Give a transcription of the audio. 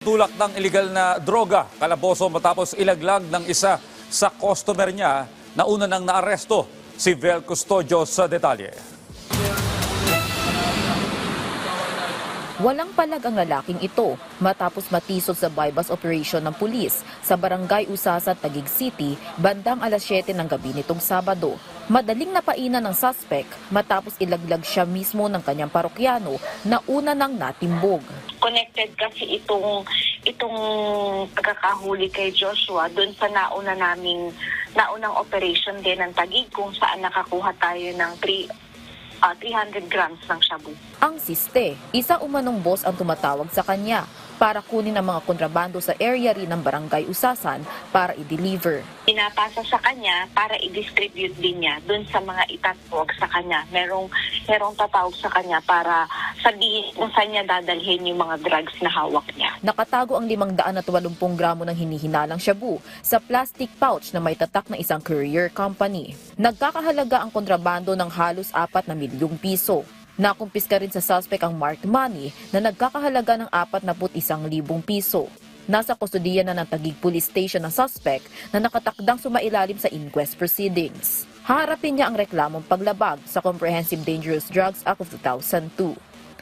Tulak ng illegal na droga, kalaboso matapos ilaglag ng isa sa customer niya na una nang naaresto, si Vel Custodio sa detalye. Walang palag ang lalaking ito matapos matisod sa bypass operation ng pulis sa barangay Usasa, Taguig City, bandang alas 7 ng gabi nitong Sabado. Madaling napainan ng suspect matapos ilaglag siya mismo ng kanyang parokyano na una nang natimbog. Connected kasi itong itong pagkakahuli kay Joshua doon sa nauna naming naunang operation din ng Tagig kung saan nakakuha tayo ng 3 ah, 300 grams ng shabu. Ang siste, isa umanong boss ang tumatawag sa kanya para kunin ang mga kontrabando sa area rin ng barangay Usasan para i-deliver. Pinapasa sa kanya para i-distribute din niya doon sa mga itatawag sa kanya. Merong merong tatawag sa kanya para sabihin kung saan niya dadalhin yung mga drugs na hawak niya. Nakatago ang 580 gramo ng hinihinalang shabu sa plastic pouch na may tatak ng isang courier company. Nagkakahalaga ang kontrabando ng halos 4 na milyong piso. Nakumpiska rin sa suspect ang marked money na nagkakahalaga ng 41,000 piso. Nasa kustudiya na ng Taguig Police Station ang suspect na nakatakdang sumailalim sa inquest proceedings. Haharapin niya ang reklamong paglabag sa Comprehensive Dangerous Drugs Act of 2002.